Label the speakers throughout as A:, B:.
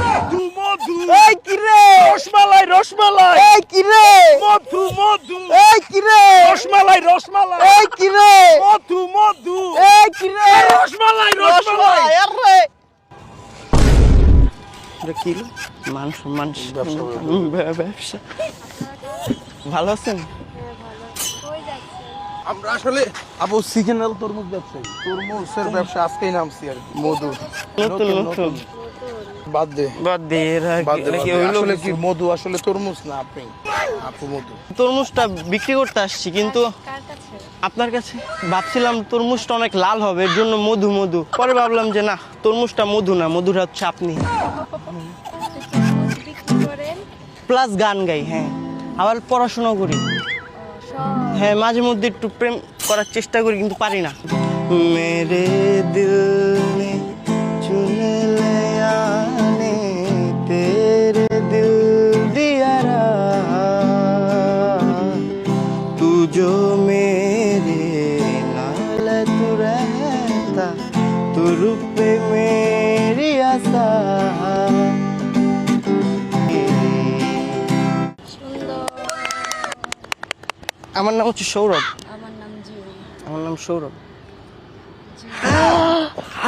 A: মধু। মধু
B: এই কি রে?
A: রসমালাই রসমালাই।
B: এই কি রে?
A: মধু মধু।
B: এই কি রে?
A: রসমালাই রসমালাই।
B: এই কি রে?
A: মধু মধু।
B: এই কি রে?
A: রসমালাই রসমালাই।
B: আরে। কি? মান
A: ব্যবসা,
B: ব্যবসা। ভালো আছেন?
A: আমরা আসলে আবু সিজনাল তরমুজ ব্যবসায়ী। তরমুজের ব্যবসা আজকেই নামছি আর কি। মধু।
B: নতুন। নতুন।
A: বাদ দে।
B: বাদ
A: দে, আসলে কি মধু? আসলে তরমুজ না আপনি? আপু মধু।
B: তরমুজটা বিক্রি করতে আসছি কিন্তু আপনার কাছে? ভাবছিলাম তরমুজটা অনেক লাল হবে এর জন্য মধু মধু। পরে ভাবলাম যে না তরমুজটা মধু না মধুটা হচ্ছে আপনি। প্লাস গান গাই হ্যাঁ। আবার পড়াশোনা করি। হ্যাঁ মাঝে মধ্যে একটু প্রেম করার চেষ্টা করি কিন্তু পারি না। মেরে দিল নে আমার নাম হচ্ছে সৌরভ।
C: আমার নাম
B: সৌরভ।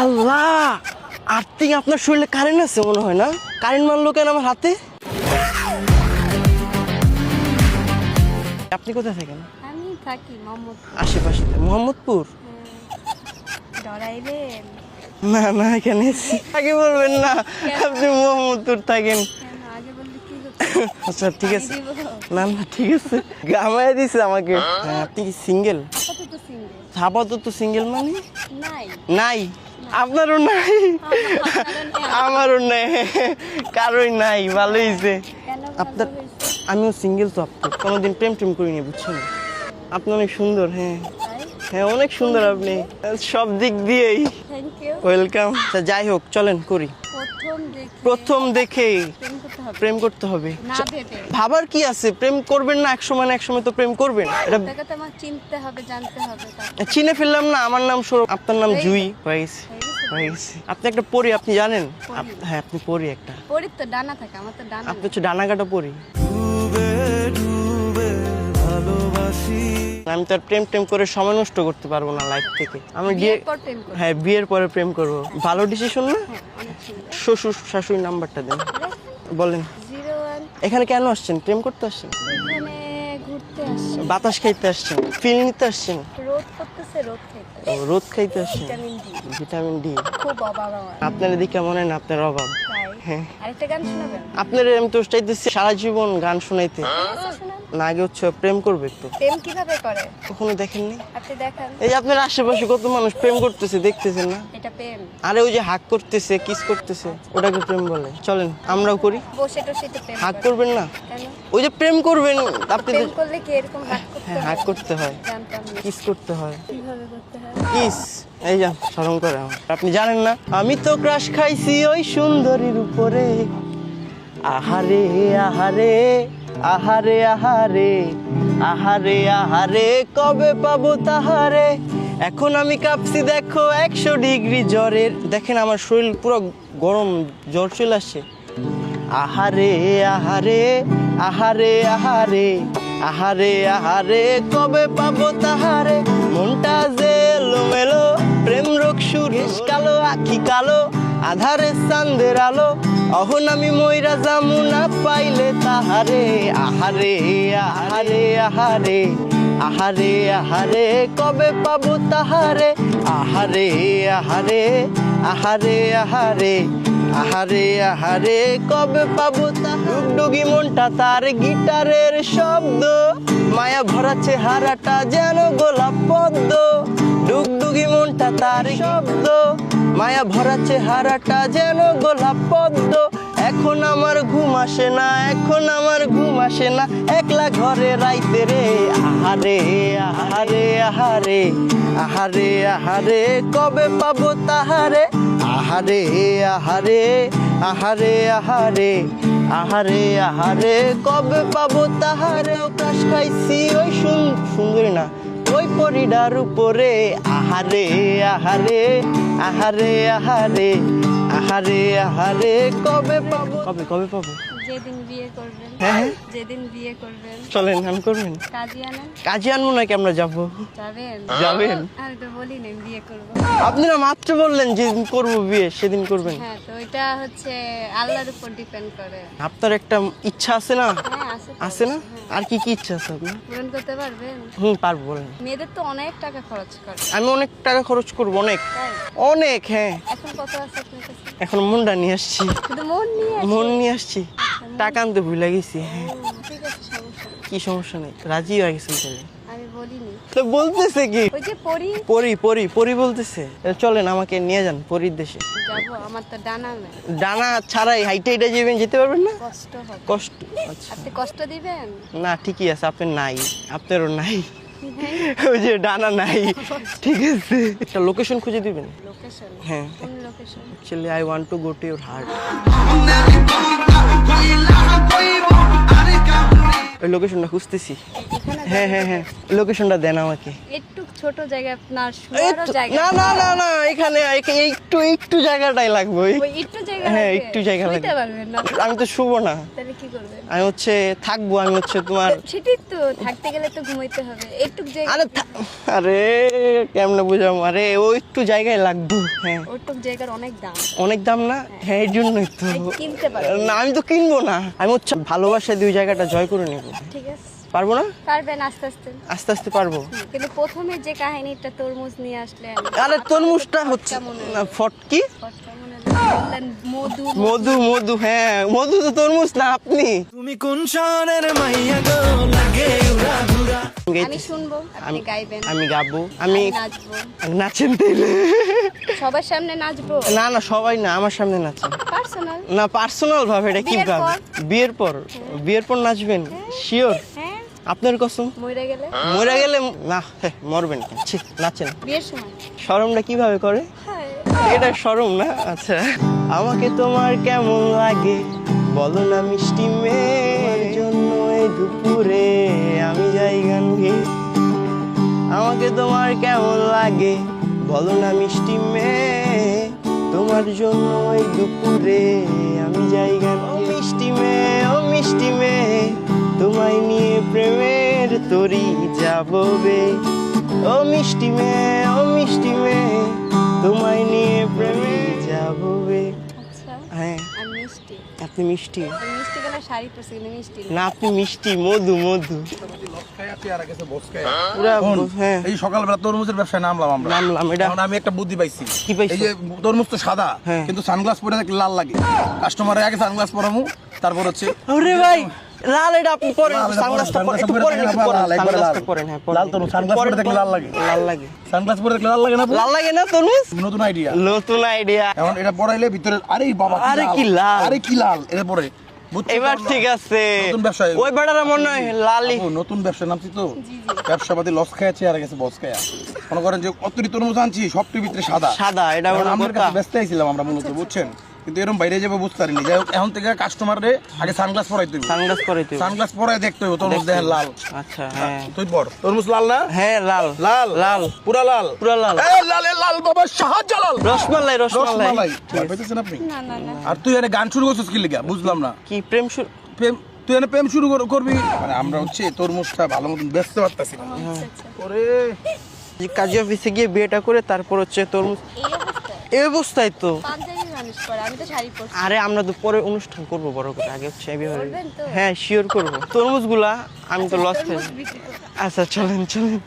B: আল্লাহ! আর্থিং আপনার শরীরে কারেন্ট আছে মনে হয় না? কারেন্ট মানলো কেন আমার হাতে? আপনি কোথায় থাকেন?
C: আমি থাকি মোহাম্মদপুর।
B: আশেপাশে। মোহাম্মদপুর?
C: ডরাইলেন
B: না না এখানে আগে বলবেন না আপনি মোহাম্মদপুর থাকেন। আচ্ছা ঠিক আছে। না না ঠিক আছে। গামায় দিছে আমাকে। হ্যাঁ, আপনি কি সিঙ্গেল? আপাতত সিঙ্গেল মানে?
C: নাই।
B: আপনারও নাই? আমারও নেই। কারোই নাই ভালোই
C: যে
B: আপনার আমিও সিঙ্গেল তো আপনি কোনোদিন প্রেম টেম করিনি বুঝছেন? আপনি অনেক সুন্দর হ্যাঁ। হ্যাঁ অনেক সুন্দর আপনি। সব দিক দিয়েই। ওয়েলকাম যাই হোক চলেন করি।
C: প্রথম দেখে
B: দেখেই
C: প্রেম করতে হবে।
B: প্রেম করতে হবে।
C: না ভেবে।
B: ভাবার কি আছে? প্রেম করবেন না এক সময় না এক সময় তো প্রেম করবেন। এটা
C: তাকে তো আমার চিনতে হবে জানতে হবে
B: চিনে ফেললাম না আমার নাম সৌরভ আপনার নাম জুই। হয়ে আপনি একটা পরি আপনি জানেন? হ্যাঁ আপনি পরি একটা।
C: পরির তো ডানা থাকে আমার তো ডানা
B: আপনি হচ্ছে ডানাকাটা পরি। আমি তো আর প্রেম টেম করে সময় নষ্ট করতে পারব না লাইফ থেকে। আমি বিয়ে
C: বিয়ের পর প্রেম করব।
B: হ্যাঁ বিয়ের পরে প্রেম করব। ভালো ডিসিশন না?
C: হ্যাঁ
B: শ্বশুর শাশুড়ি নাম্বারটা দেন। বলেন। এখানে কেন আসছেন? প্রেম করতে আসছেন? বাতাস খাইতে আসছেন? ফিল নিতে আসছেন?
C: রোদ খাইতে
B: আসছেন।
C: ভিটামিন ডি
B: আপনার এদিকে মনে হয় না আপনার অভাব। হ্যাঁ। আপনার আমি তো চাইতেছি সারা জীবন গান শোনাইতে।
C: শোনান।
B: না আগে হচ্ছে প্রেম করবে তো
C: প্রেম কীভাবে করে?
B: কখনো দেখেননি?
C: আপনি দেখান।
B: এই যে আপনার আশেপাশে কত মানুষ প্রেম করতেছে দেখতেছেন না?
C: এটা প্রেম।
B: আরে ওই যে হাক করতেছে কিস করতেছে ওটাকে প্রেম বলে। চলেন আমরাও করি।
C: বসে টসে তো প্রেম
B: হাক করবেন না?
C: কেন?
B: ওই যে প্রেম করবেন আপনি
C: প্রেম করলে কি এরকম হাত করতে
B: হ্যাঁ হাক করতে হয়।
C: জানতাম না।
B: কিস করতে হয়।
C: কীভাবে করতে হয়?
B: কিস? এই যান স্মরণ করে আমার। আপনি জানেন না? আমি তো ক্রাশ খাইছি ওই সুন্দরীর উপরে। আহারে আহারে। আহারে আহারে আহারে আহারে, কবে পাবো তাহারে? এখন আমি কাঁপছি, দেখো, একশো ডিগ্রি জ্বরের, দেখেন আমার শরীর পুরো গরম, জ্বর চলে আসছে। আহারে আহারে আহারে আহারে আহারে আহারে, কবে পাবো তাহারে? মনটা যে এলোমেলো, প্রেম রোগ সুরেশ কালো আখি কালো আধারে চান্দের আলো, অহন আমি ময়রা জামুনা পাইলে তাহারে, আহারে আহারে আহারে আহারে আহারে, কবে পাবো তাহারে, আহারে আহারে আহারে আহারে। আহারে আহারে, কবে পাবো তাহার ডুগি মনটা তার গিটারের শব্দ। মায়া ভরা চেহারাটা যেন গোলাপ পদ্ম। ডুগডুগি মনটা তার শব্দ। মায়া ভরা চেহারাটা যেন গোলাপ পদ্ম। এখন আমার ঘুম আসে না, এখন আমার ঘুম আসে না। একলা ঘরে রাইতে রে, আহারে আহারে আহারে আহারে আহারে, কবে পাবো তাহারে? আহারে আহারে আহারে আহারে আহারে আহারে কবে পাবো তাহারে কাশ খাইছি ওই সুন- সুন্দরী না ওই পরিডার উপরে আহারে আহারে আহারে আহারে আহারে আহারে কবে পাবো কবে কবে পাবো
C: যেদিন বিয়ে করবেন
B: হ্যাঁ, হ্যাঁ।
C: যেদিন বিয়ে করবেন
B: চলেন গান করবেন।
C: কাজী আনেন।
B: কাজে আনব নাকি আমরা যাব?
C: যাবেন?
B: যাবেন?
C: আর তো বলি না বিয়ে করব।
B: আপনারা মাত্র বললেন যেদিন করব বিয়ে সেদিন করবেন।
C: হ্যাঁ তো এটা হচ্ছে আল্লাহর উপর ডিপেন্ড করে।
B: আপনার একটা ইচ্ছা আছে না?
C: হ্যাঁ আছে
B: না? আর কি কি ইচ্ছা আছে আপনার?
C: হ্যাঁ। পূরণ করতে পারবেন?
B: হুম পারব বলেন।
C: মেয়েদের তো অনেক টাকা খরচ করে।
B: আমি অনেক টাকা খরচ করব অনেক। অনেক হ্যাঁ।
C: এখন কত আছে আপনার কাছে?
B: এখন মনটা নিয়ে আসছি।
C: শুধু মন নিয়ে
B: মন নিয়ে আসছি। টাকা আনতে ভুলে গেছি হ্যাঁ। কি সমস্যা নেই? রাজি হয়ে গেছেন তাহলে?
C: আমি বলিনি।
B: তো বলতেছে কি?
C: ওই যে পরি।
B: পরি পরি পরি বলতেছে। চলেন আমাকে নিয়ে যান পরির দেশে।
C: যাব আমার তো ডানা নেই।
B: ডানা ছাড়াই হাইটে হাইটে যাবেন যেতে পারবেন না?
C: কষ্ট হবে।
B: কষ্ট আচ্ছা।
C: আপনি কষ্ট দিবেন?
B: না ঠিকই আছে আপনার নাই আপনারও নাই। ওই যে ডানা নাই ঠিক আছে। একটা লোকেশন খুঁজে দিবেন?
C: লোকেশন
B: হ্যাঁ।
C: Location
B: actually I want to go to your heart লোকেশনটা খুঁজতেছি। হ্যাঁ হ্যাঁ হ্যাঁ। লোকেশনটা দেন আমাকে।
C: ছোট জায়গা জায়গা
B: না না না না এখানে একটু একটু জায়গাটাই লাগবে।
C: একটু জায়গা
B: হ্যাঁ, একটু জায়গা লাগবে।
C: পারবেন না?
B: আমি তো শুবো না।
C: তাহলে কি করবেন?
B: আমি হচ্ছে থাকব আমি হচ্ছে তোমার
C: সেটাই তো থাকতে গেলে তো ঘুমাইতে হবে। একটু জায়গা
B: আরে কেমনে বুঝাবো? আরে ও একটু জায়গায় লাগবে হ্যাঁ।
C: ওটুক জায়গার অনেক দাম।
B: অনেক দাম না? হ্যাঁ। এই জন্যই তো।
C: কিনতে
B: না আমি তো কিনবো না। আমি হচ্ছে ভালোবাসা দুই জায়গাটা জয় করে নেব।
C: ঠিক আছে।
B: পারব না?
C: পারবেন আস্তে আস্তে।
B: আস্তে আস্তে পারব।
C: কিন্তু প্রথমে যে কাহিনীটা তরমুজ নিয়ে আসলেন
B: আরে তরমুজটা হচ্ছে
C: ফটকা মধু
B: মধু। মধু হ্যাঁ মধু তো তরমুজ না আপনি?
D: তুমি কোন শহরের মাইয়া গো? লাগে উড়া ঘুরা
C: আমি শুনব আপনি গাইবেন।
B: আমি গাবো। আমি
C: নাচবো।
B: নাচেন
C: সবার সামনে নাচবো?
B: না না সবাই না আমার সামনে নাচেন।
C: পার্সোনাল?
B: না পার্সোনাল ভাবে এটা কি ভাবে বিয়ের পর? বিয়ের পর নাচবেন? শিওর
C: হ্যাঁ
B: আপনার কসম?
C: মরে গেলে?
B: মরে গেলে না হে, মরবেন কেন? ছি, নাচেন
C: বিয়ের সময়।
B: শরমটা কীভাবে করে? এটা শরম না? আচ্ছা। আমাকে তোমার কেমন লাগে? বলো না মিষ্টি মেয়ের জন্য এই দুপুরে আমি যাই গান গেয়ে আমাকে তোমার কেমন লাগে? বলো না মিষ্টি মেয়ে তোমার জন্য এই দুপুরে আমি যাই গান ও মিষ্টি মেয়ে ও মিষ্টি মেয়ে। তোমায় নিয়ে প্রেমের তরি যাববে। ও মিষ্টি মেয়ে ও মিষ্টি মেয়ে তোমায় নিয়ে প্রেমে যাববে।
C: আচ্ছা।
B: হ্যাঁ। আপনি মিষ্টি?
C: মিষ্টি না।
B: আপনি মধু মধু। হ্যাঁ।
A: এই সকালবেলা তরমুজের ব্যবসায় নামলাম আমরা।
B: নামলাম এটা
A: আমি একটা বুদ্ধি পাইছি।
B: কি পাইছো?
A: এই যে তরমুজ তো সাদা
B: হ্যাঁ।
A: কিন্তু সানগ্লাস পরে লাল লাগে। কাস্টমারের আগে সানগ্লাস পরামু তারপর হচ্ছে
B: আরে ভাই! লাল এটা আপনি পরেন সানগ্লাসটা একটু
A: sunglass
B: পরেন
A: পরে
B: একটু পরেন
A: লাল, একবারে
B: সানগ্লাসটা
A: লাল।
B: পরেন হ্যাঁ
A: লাল
B: পরেন,
A: পরে দেখলে লাল লাগে।
B: লাল লাগে।
A: সানগ্লাস পরে দেখলে লাল লাগে না
B: লাল লাগে না
A: নতুন আইডিয়া
B: নতুন আইডিয়া
A: এখন এটা পড়াইলে ভিতরে আরে বাবা
B: আরে কি লাল।
A: আরে কি লাল এটা পরে
B: এবার ঠিক আছে।
A: নতুন ব্যবসায়ী।
B: ওই বেটারা মনে হয় লালি।
A: নতুন ব্যবসা নামছি তো। ব্যবসাপাতি লস খাইছে আর গেছে বস খায়া মনে করেন যে অতিরিক্ত তরমুজ আনছি সবটির ভিতরে সাদা।
B: সাদা এটা কথা।
A: কাছে ব্যস্ত আইছিলাম আমরা মূলত বুঝছেন? কিন্তু এরকম বাইরে যাবে বুঝতে পারিনি। যাই হোক এখন থেকে কাস্টমারে আগে সানগ্লাস পরাই তুই
B: সানগ্লাস পরে তুই
A: সানগ্লাস পরাই দেখতে হবে তরমুজ দেখেন লাল।
B: আচ্ছা হ্যাঁ।
A: তুই পর। তরমুজ লাল না?
B: হ্যাঁ লাল।
A: লাল?
B: লাল।
A: পুরা লাল?
B: পুরা লাল।
A: এ লাল লাল বাবা শাহজালাল!
B: রসমালাই রসমালাই।
A: পাইতেছেন আপনি?
C: না না না।
A: আর তুই এনে গান শুরু করছিস কি লিগা? বুঝলাম না।
B: কি প্রেম শুরু
A: প্রেম তুই এনে প্রেম শুরু কর- করবি? মানে আমরা হচ্ছে তরমুজটা ভালো মতন বেচতে পারতাছি না।
C: আচ্ছা আচ্ছা
A: ওরে
B: কাজী অফিসে গিয়ে বিয়েটা করে তারপর হচ্ছে তরমুজ
C: এই অবস্থায়?
B: এই অবস্থায় তো।
C: পরে আমি তো শাড়ি পরছি।
B: আরে আমরা তো পরে অনুষ্ঠান করব বড় করে। আগে হচ্ছে বিয়ে? হ্যাঁ শিওর করব। তরমুজগুলা আমি তো লস
C: বিক্রি করব।
B: আচ্ছা চলেন চলেন।